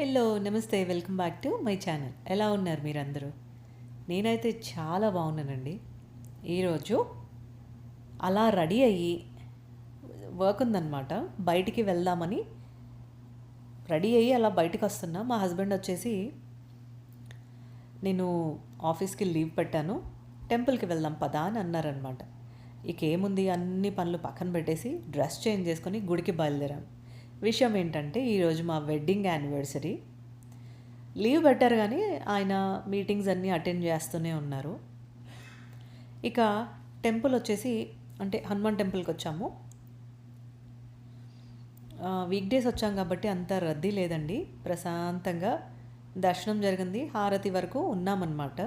Hello నమస్తే welcome back to my channel ఎలా ఉన్నారు మీరందరూ? నేనైతే చాలా బాగున్నానండి. ఈరోజు అలా రెడీ అయ్యి వర్క్ ఉందన్నమాట. బయటికి వెళ్దామని రెడీ అయ్యి అలా బయటికి వస్తున్నా. మా హస్బెండ్ వచ్చేసి నేను ఆఫీస్కి లీవ్ పెట్టాను. టెంపుల్కి వెళ్దాం పదా అని అన్నారనమాట ఇక ఏముంది? అన్ని పనులు పక్కన పెట్టేసి డ్రెస్ చేంజ్ చేసుకొని గుడికి బయలుదేరాము విషయం ఏంటంటే ఈరోజు మా వెడ్డింగ్ యానివర్సరీ లీవ్ పెట్టారు కానీ ఆయన మీటింగ్స్ అన్నీ అటెండ్ చేస్తూనే ఉన్నారు. ఇక టెంపుల్ వచ్చేసి అంటే హనుమాన్ టెంపుల్కి వచ్చాము. వీక్ డేస్ వచ్చాం కాబట్టి అంత రద్దీ లేదండి. ప్రశాంతంగా దర్శనం జరిగింది. హారతి వరకు ఉన్నామన్నమాట.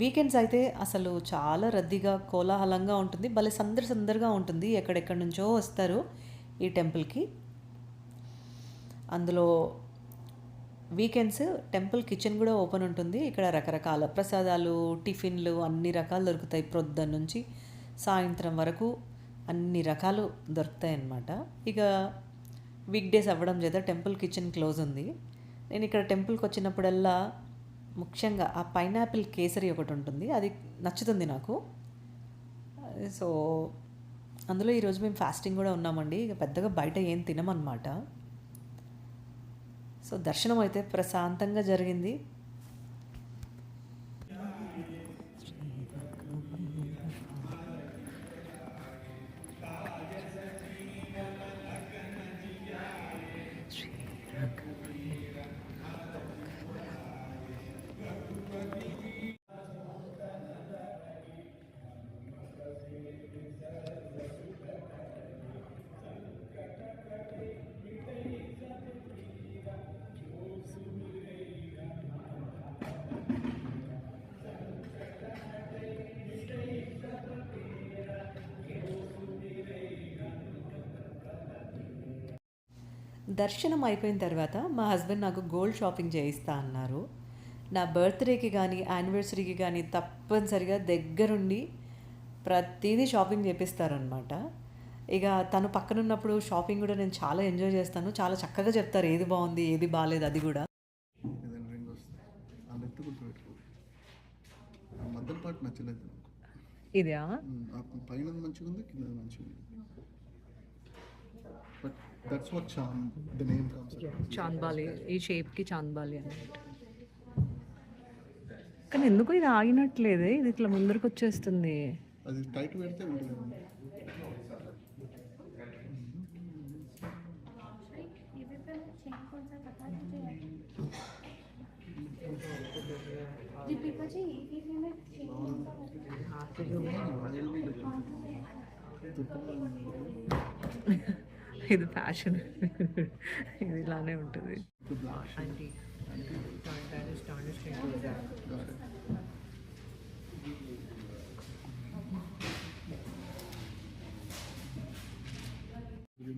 వీకెండ్స్ అయితే అసలు చాలా రద్దీగా కోలాహలంగా ఉంటుంది. భలే సందడి సందడిగా ఉంటుంది. ఎక్కడెక్కడి నుంచో వస్తారు ఈ టెంపుల్కి. అందులో వీకెండ్స్ టెంపుల్ కిచెన్ కూడా ఓపెన్ ఉంటుంది. ఇక్కడ రకరకాల ప్రసాదాలు టిఫిన్లు అన్ని రకాలు దొరుకుతాయి. ప్రొద్దున నుంచి సాయంత్రం వరకు అన్ని రకాలు దొరుకుతాయి అన్నమాట. ఇక వీక్ డేస్ అవ్వడం చేత టెంపుల్ కిచెన్ క్లోజ్ ఉంది. నేను ఇక్కడ టెంపుల్కి వచ్చినప్పుడల్లా ముఖ్యంగా ఆ పైనాపిల్ కేసరి ఒకటి ఉంటుంది. అది నచ్చుతుంది నాకు. సో అందులో ఈరోజు మేము ఫాస్టింగ్ కూడా ఉన్నామండి. ఇక పెద్దగా బయట ఏం తినమన్నమాట. సో దర్శనం అయితే ప్రశాంతంగా జరిగింది. దర్శనం అయిపోయిన తర్వాత మా హస్బెండ్ నాకు గోల్డ్ షాపింగ్ చేయిస్తా అన్నారు. నా బర్త్డేకి కానీ యానివర్సరీకి కానీ తప్పనిసరిగా దగ్గరుండి ప్రతిదీ షాపింగ్ చేపిస్తారనమాట ఇక తను పక్కనున్నప్పుడు షాపింగ్ కూడా నేను చాలా ఎంజాయ్ చేస్తాను. చాలా చక్కగా చెప్తారు ఏది బాగుంది ఏది బాగాలేదు అది కూడా. ఇదా? పైన మంచిగా ఉంది కింద మంచిగా ఉంది that's what the name comes chandbali ఈ షేప్కి చాంద్బాలి అన్నమాట కానీ ఎందుకు ఇది ఆగినట్లేదే? ఇది ఇట్లా ముందరకు వచ్చేస్తుంది. అది టైట్ పెడితే ఉంటుంది ഇത് ഫാഷൻ ഇതിലാണേ ഉണ്ടത്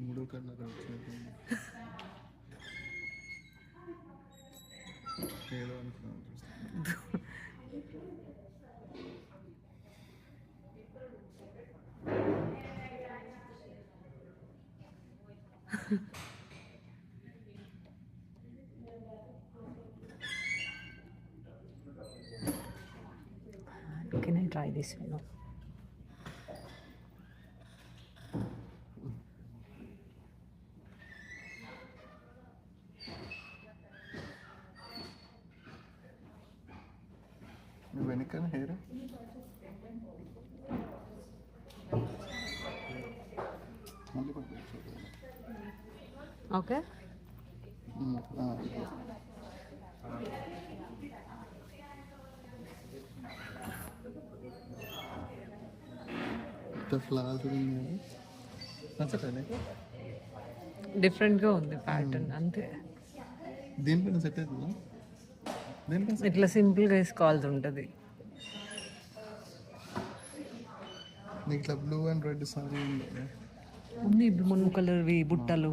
മൂഡ് കാരണം Can I try this? No. You can hear it? నీకు? డిఫరెంట్గా ఉంది ప్యాటర్న్ అంతే. దేనిపైన సెట్ అవుతుందా? ఇట్లా సింపుల్గా వేసుకోవాల్సి ఉంటుంది. ఇట్లా బ్లూ అండ్ రెడ్ సారీ ఉంది మున్ను కలర్వి బుట్టలు.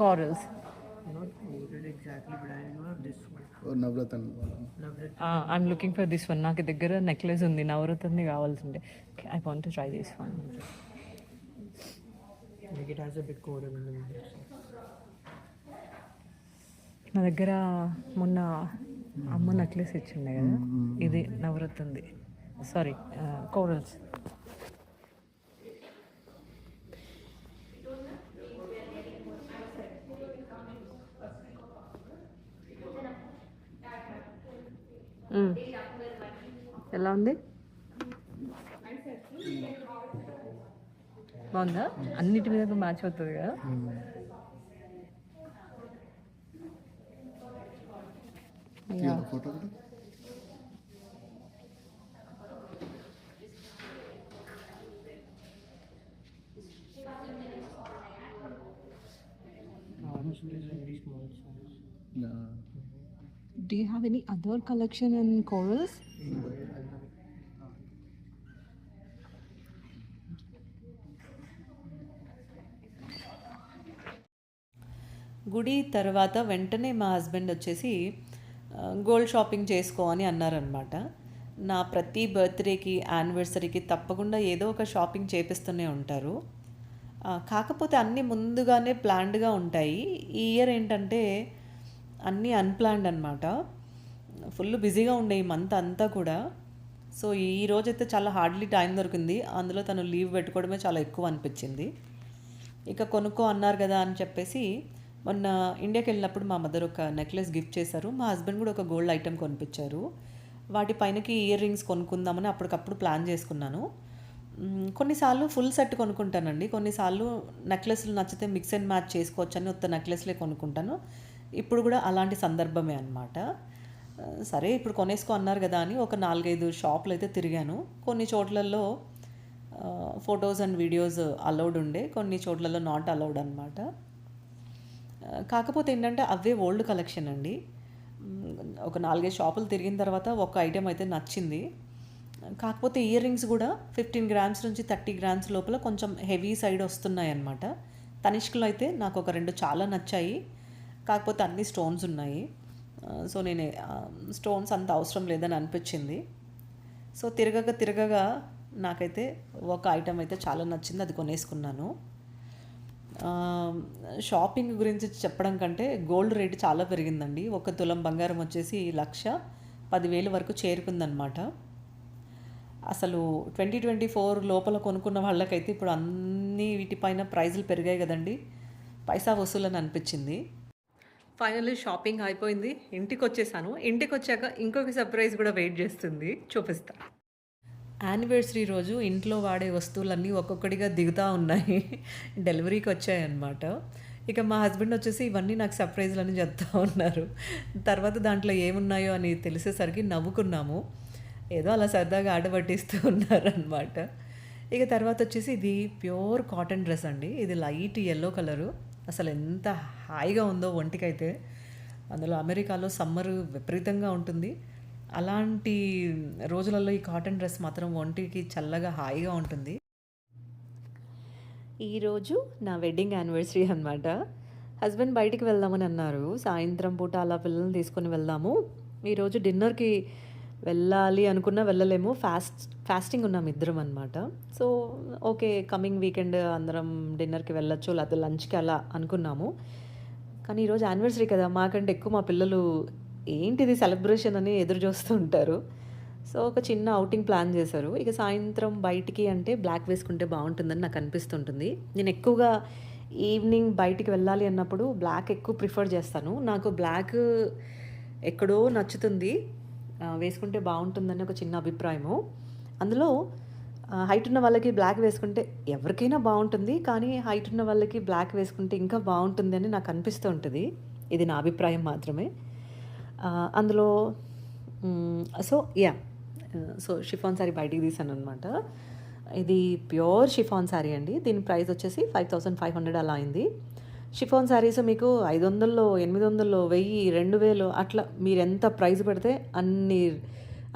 corals? Not quoted exactly, but I know of this one. Oh నవ్రతన్ Uh, I'm looking for this one. నాకు దగ్గర నెక్లెస్ ఉంది నవరత్నది కావాల్సిందే I want to try this one Like it has a big coral in the middle. నా దగ్గర మొన్న అమ్మ నెక్లెస్ ఇచ్చిండే కదా ఇది నవరత్నది సారీ కోరల్స్ ఎలా ఉంది? బాగుందా? అన్నిటి మీద మ్యాచ్ అవుతుంది కదా. Photo Do you have any other collection in corals? గుడి తర్వాత వెంటనే మా హస్బెండ్ వచ్చేసి గోల్డ్ షాపింగ్ చేసుకో అని అన్నారనమాట నా ప్రతి బర్త్డేకి యానివర్సరీకి తప్పకుండా ఏదో ఒక షాపింగ్ చేపిస్తూనే ఉంటారు. కాకపోతే అన్నీ ముందుగానే ప్లాన్డ్గా ఉంటాయి. ఈ ఇయర్ ఏంటంటే అన్నీ అన్ప్లాన్డ్ అనమాట ఫుల్ బిజీగా ఉండే ఈ మంత్ అంతా కూడా. సో ఈ రోజైతే చాలా హార్డ్లీ టైం దొరికింది. అందులో తను లీవ్ పెట్టుకోవడమే చాలా ఎక్కువ అనిపించింది. ఇక కొనుక్కో అన్నారు కదా అని చెప్పేసి మొన్న ఇండియాకి వెళ్ళినప్పుడు మా మదర్ ఒక నెక్లెస్ గిఫ్ట్ చేశారు. మా హస్బెండ్ కూడా ఒక గోల్డ్ ఐటెం కొనిపించారు. వాటి పైనకి ఇయర్ రింగ్స్ కొనుక్కుందామని అప్పటికప్పుడు ప్లాన్ చేసుకున్నాను. కొన్నిసార్లు ఫుల్ సెట్ కొనుక్కుంటానండి. కొన్నిసార్లు నెక్లెస్లు నచ్చితే మిక్స్ అండ్ మ్యాచ్ చేసుకోవచ్చని ఉత్త నెక్లెస్లే కొనుక్కుంటాను. ఇప్పుడు కూడా అలాంటి సందర్భమే అనమాట సరే ఇప్పుడు కొనేసుకో అన్నారు కదా అని ఒక నాలుగైదు షాపులు అయితే తిరిగాను. కొన్ని చోట్లలో ఫొటోస్ అండ్ వీడియోస్ అలౌడ్ ఉండే కొన్ని చోట్లలో నాట్ అలౌడ్ అనమాట కాకపోతే ఏంటంటే అవే ఓల్డ్ కలెక్షన్ అండి. ఒక నాలుగైదు షాపులు తిరిగిన తర్వాత ఒక ఐటెం అయితే నచ్చింది. కాకపోతే ఇయర్ రింగ్స్ కూడా ఫిఫ్టీన్ గ్రామ్స్ నుంచి థర్టీ గ్రామ్స్ లోపల కొంచెం హెవీ సైడ్ వస్తున్నాయి అనమాట తనిష్క్లో అయితే నాకు ఒక రెండు చాలా నచ్చాయి. కాకపోతే అన్ని స్టోన్స్ ఉన్నాయి. సో నేను స్టోన్స్ అంత అవసరం లేదని అనిపించింది. సో తిరగక తిరగగా నాకైతే ఒక ఐటెం అయితే చాలా నచ్చింది అది కొనేసుకున్నాను. షాపింగ్ గురించి చెప్పడం కంటే గోల్డ్ రేటు చాలా పెరిగిందండి. ఒక తులం బంగారం వచ్చేసి లక్ష పదివేలు వరకు చేరుకుందనమాట అసలు ట్వంటీ ట్వంటీ ఫోర్ లోపల కొనుక్కున్న వాళ్ళకైతే ఇప్పుడు అన్ని వీటిపైన ప్రైజులు పెరిగాయి కదండి. పైసా వసూలని అనిపించింది. ఫైనల్లీ షాపింగ్ అయిపోయింది. ఇంటికి వచ్చేసాను ఇంటికి వచ్చాక ఇంకొక సర్ప్రైజ్ కూడా వెయిట్ చేస్తుంది. చూపిస్తా. యానివర్సరీ రోజు ఇంట్లో వాడే వస్తువులన్నీ ఒక్కొక్కటిగా దిగుతూ ఉన్నాయి. డెలివరీకి వచ్చాయన్నమాట ఇక మా హస్బెండ్ వచ్చేసి ఇవన్నీ నాకు సర్ప్రైజ్లని చెప్తూ చెప్తా ఉన్నారు. తర్వాత దాంట్లో ఏమున్నాయో అని తెలిసేసరికి నవ్వుకున్నాము. ఏదో అలా సరదాగా ఆడబట్టిస్తూ ఉన్నారనమాట ఇక తర్వాత వచ్చేసి ఇది ప్యూర్ కాటన్ డ్రెస్ అండి. ఇది లైట్ ఎల్లో కలరు. అసలు ఎంత హాయిగా ఉందో ఒంటికైతే. అందులో అమెరికాలో సమ్మర్ విపరీతంగా ఉంటుంది. అలాంటి రోజులలో ఈ కాటన్ డ్రెస్ మాత్రం ఒంటికి చల్లగా హాయిగా ఉంటుంది. ఈరోజు నా వెడ్డింగ్ యానివర్సరీ అనమాట హస్బెండ్ బయటికి వెళ్దామని అన్నారు. సాయంత్రం పూట అలా పిల్లల్ని తీసుకొని వెళ్దాము. ఈరోజు డిన్నర్కి వెళ్ళాలి అనుకున్నా వెళ్ళలేము. ఫాస్ట్ ఫాస్టింగ్ ఉన్నాం ఇద్దరం అనమాట సో ఓకే కమింగ్ వీకెండ్ అందరం డిన్నర్కి వెళ్ళొచ్చు లేకపోతే లంచ్కి అలా అనుకున్నాము. కానీ ఈరోజు యానివర్సరీ కదా మాకంటే ఎక్కువ మా పిల్లలు ఏంటిది సెలబ్రేషన్ అని ఎదురు చూస్తూ ఉంటారు. సో ఒక చిన్న అవుటింగ్ ప్లాన్ చేశారు. ఇక సాయంత్రం బయటికి అంటే బ్లాక్ వేసుకుంటే బాగుంటుందని నాకు అనిపిస్తుంటుంది. నేను ఎక్కువగా ఈవినింగ్ బయటికి వెళ్ళాలి అన్నప్పుడు బ్లాక్ ఎక్కువ ప్రిఫర్ చేస్తాను. నాకు బ్లాక్ ఎక్కడో నచ్చుతుంది. వేసుకుంటే బాగుంటుందని ఒక చిన్న అభిప్రాయము. అందులో హైట్ ఉన్న వాళ్ళకి బ్లాక్ వేసుకుంటే ఎవరికైనా బాగుంటుంది కానీ హైట్ ఉన్న వాళ్ళకి బ్లాక్ వేసుకుంటే ఇంకా బాగుంటుంది అని నాకు అనిపిస్తూ ఉంటుంది. ఇది నా అభిప్రాయం మాత్రమే. అందులో so yeah so chiffon sari బయటికి తీసాను అనమాట ఇది ప్యూర్ షిఫాన్ శారీ అండి. దీని ప్రైస్ వచ్చేసి ఫైవ్ థౌసండ్ ఫైవ్ హండ్రెడ్ అలా అయింది. షిఫాన్ శారీస్ మీకు ఐదు వందల్లో ఎనిమిది వందల్లో వెయ్యి రెండు వేలు అట్లా మీరు ఎంత ప్రైస్ పెడితే అన్ని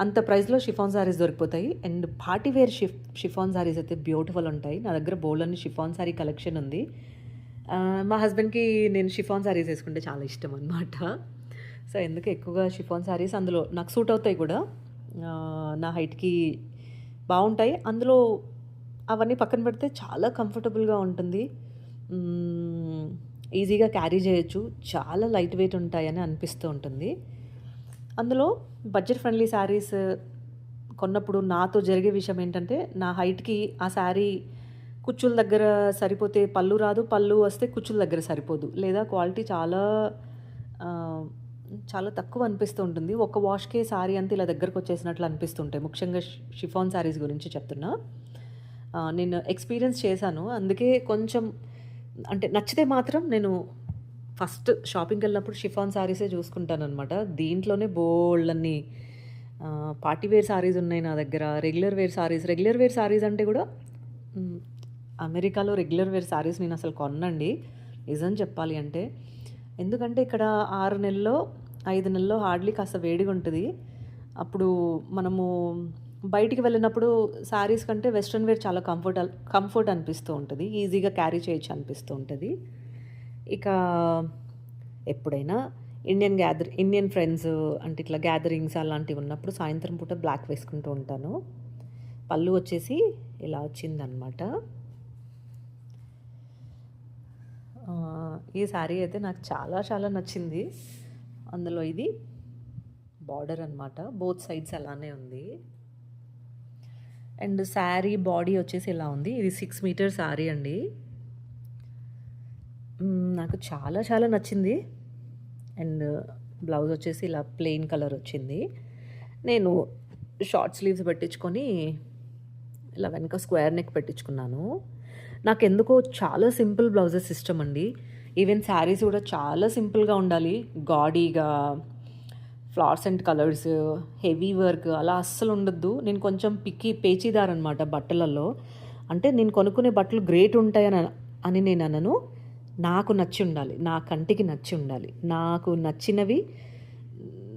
అంత ప్రైస్లో షిఫాన్ శారీస్ దొరికిపోతాయి. అండ్ పార్టీ వేర్ షిఫ్ షిఫాన్ శారీస్ అయితే బ్యూటిఫుల్ ఉంటాయి. నా దగ్గర బోల్డ్ అని షిఫాన్ శారీ కలెక్షన్ ఉంది. మా హస్బెండ్కి నేను షిఫాన్ శారీస్ వేసుకుంటే చాలా ఇష్టం అనమాట సో ఎందుకు ఎక్కువగా షిఫాన్ శారీస్ అందులో నాకు సూట్ అవుతాయి కూడా. నా హైట్కి బాగుంటాయి. అందులో అవన్నీ పక్కన పెడితే చాలా కంఫర్టబుల్గా ఉంటుంది. ఈజీగా క్యారీ చేయొచ్చు. చాలా లైట్ వెయిట్ ఉంటాయని అనిపిస్తూ ఉంటుంది. అందులో బడ్జెట్ ఫ్రెండ్లీ శారీస్ కొన్నప్పుడు నాతో జరిగే విషయం ఏంటంటే నా హైట్కి ఆ శారీ కుచ్చుల దగ్గర సరిపోతే పళ్ళు రాదు పళ్ళు వస్తే కుచ్చుల దగ్గర సరిపోదు. లేదా క్వాలిటీ చాలా చాలా తక్కువ అనిపిస్తూ ఉంటుంది. ఒక వాష్కే శారీ అంతా ఇలా దగ్గరకు వచ్చేసినట్లు అనిపిస్తుంటాయి. ముఖ్యంగా షిఫాన్ శారీస్ గురించి చెప్తున్నా. నేను ఎక్స్పీరియన్స్ చేశాను. అందుకే కొంచెం అంటే నచ్చితే మాత్రం నేను ఫస్ట్ షాపింగ్కి వెళ్ళినప్పుడు షిఫాన్ శారీసే చూసుకుంటానమాట దీంట్లోనే బోల్డ్ అన్ని పార్టీ వేర్ శారీస్ ఉన్నాయి నా దగ్గర. Regular wear saris regular wear saris అంటే కూడా అమెరికాలో రెగ్యులర్ వేర్ శారీస్ నేను అసలు కొనండి నిజం చెప్పాలి అంటే ఎందుకంటే ఇక్కడ ఆరు నెలల్లో ఐదు నెలల్లో హార్డ్లీ కాస్త వేడిగా ఉంటుంది. అప్పుడు మనము బయటికి వెళ్ళినప్పుడు శారీస్ కంటే వెస్ట్రన్ వేర్ చాలా కంఫర్ట్ కంఫర్ట్ అనిపిస్తూ ఉంటుంది. ఈజీగా క్యారీ చేయొచ్చు అనిపిస్తూ ఉంటుంది. ఇక ఎప్పుడైనా ఇండియన్ గ్యాదర్ ఇండియన్ ఫ్రెండ్స్ అంటే ఇట్లా గ్యాదరింగ్స్ అలాంటివి ఉన్నప్పుడు సాయంత్రం పూట బ్లాక్ వేసుకుంటూ ఉంటాను. పళ్ళు వచ్చేసి ఇలా వచ్చిందనమాట ఈ శారీ అయితే నాకు చాలా చాలా నచ్చింది. అందులో ఇది బార్డర్ అనమాట బోత్ సైడ్స్ అలానే ఉంది. అండ్ శారీ బాడీ వచ్చేసి ఇలా ఉంది. ఇది సిక్స్ మీటర్ శారీ అండి. నాకు చాలా చాలా నచ్చింది. అండ్ బ్లౌజ్ వచ్చేసి ఇలా ప్లెయిన్ కలర్ వచ్చింది. నేను షార్ట్ స్లీవ్స్ పెట్టించుకొని ఇలా వెనక స్క్వేర్ నెక్ పెట్టించుకున్నాను. నాకు ఎందుకో చాలా సింపుల్ బ్లౌజెస్ ఇష్టం అండి. ఈవెన్ శారీస్ కూడా చాలా సింపుల్గా ఉండాలి. గాడీగా florals and colours heavy work అలా అస్సలు ఉండొద్దు. నేను కొంచెం పిక్కి పేచీదార్ అనమాట బట్టలలో. అంటే నేను కొనుక్కునే బట్టలు గ్రేట్ ఉంటాయని అని నేను అనను. నాకు నచ్చి ఉండాలి నా కంటికి నచ్చి ఉండాలి నాకు నచ్చినవి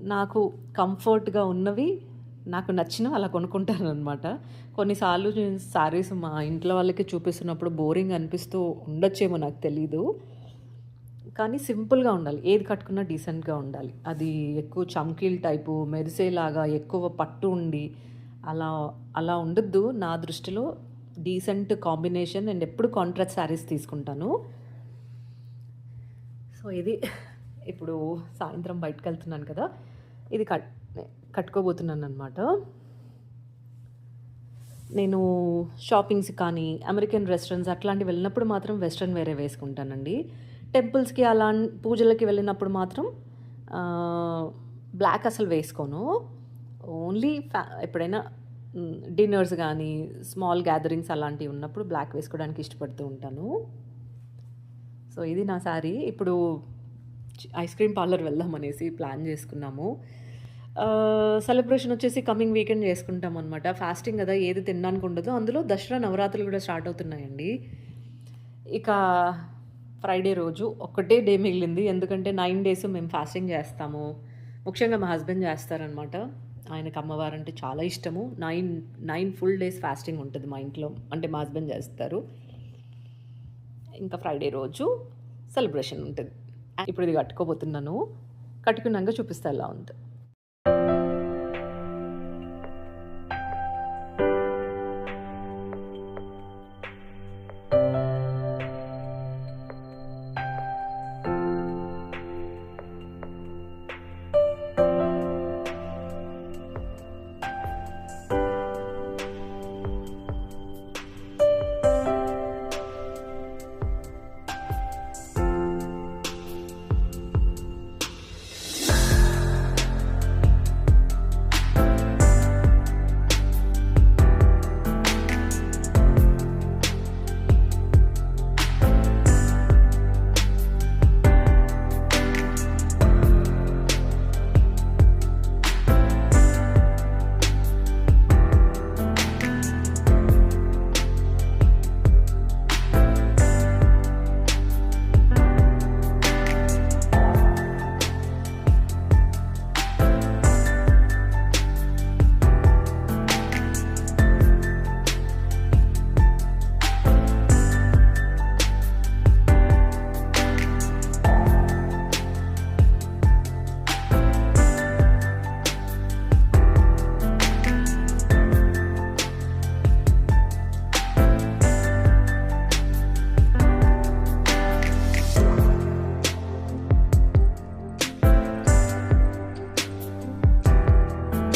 నాకు కంఫర్ట్గా ఉన్నవి నాకు నచ్చినవి అలా కొనుక్కుంటాను అనమాట కొన్నిసార్లు నేను శారీస్ మా ఇంట్లో వాళ్ళకి చూపిస్తున్నప్పుడు బోరింగ్ అనిపిస్తూ ఉండొచ్చేమో నాకు తెలీదు. కానీ సింపుల్గా ఉండాలి ఏది కట్టుకున్నా డీసెంట్గా ఉండాలి. అది ఎక్కువ చమ్కీల్ టైపు మెరిసేలాగా ఎక్కువ పట్టు ఉండి అలా అలా ఉండొద్దు. నా దృష్టిలో డీసెంట్ కాంబినేషన్ నేను ఎప్పుడు కాంట్రాక్ట్ శారీస్ తీసుకుంటాను. సో ఇది ఇప్పుడు సాయంత్రం బయటకు వెళ్తున్నాను కదా. ఇది కట్ కట్టుకోబోతున్నాను అనమాట నేను షాపింగ్స్ కానీ అమెరికన్ రెస్టారెంట్స్ అట్లాంటివి వెళ్ళినప్పుడు మాత్రం వెస్ట్రన్ వేరే వేసుకుంటానండి. టెంపుల్స్కి అలా పూజలకి వెళ్ళినప్పుడు మాత్రం బ్లాక్ అసలు వేసుకోను. ఓన్లీ ఫ్యా ఎప్పుడైనా డిన్నర్స్ కానీ స్మాల్ గ్యాదరింగ్స్ అలాంటివి ఉన్నప్పుడు బ్లాక్ వేసుకోవడానికి ఇష్టపడుతూ ఉంటాను. సో ఇది నా శారీ. ఇప్పుడు ఐస్ క్రీమ్ పార్లర్ వెళ్దాం అనేసి ప్లాన్ చేసుకున్నాము. సెలబ్రేషన్ వచ్చేసి కమింగ్ వీకెండ్ చేసుకుంటాం అనమాట ఫాస్టింగ్ కదా ఏది తినడానికి ఉండదు. అందులో దసరా నవరాత్రులు కూడా స్టార్ట్ అవుతున్నాయండి. ఇక ఫ్రైడే రోజు ఒక్కటే డే మిగిలింది. ఎందుకంటే నైన్ డేస్ మేము ఫాస్టింగ్ చేస్తాము. ముఖ్యంగా మా హస్బెండ్ చేస్తారనమాట ఆయనకు అమ్మవారు అంటే చాలా ఇష్టము. Nine nine full days fasting ఉంటుంది మా ఇంట్లో. అంటే మా హస్బెండ్ చేస్తారు. ఇంకా ఫ్రైడే రోజు సెలబ్రేషన్ ఉంటుంది. ఇప్పుడు ఇది కట్టుకోబోతున్నాను. కట్టుకున్నాక చూపిస్తే ఎలా ఉంది.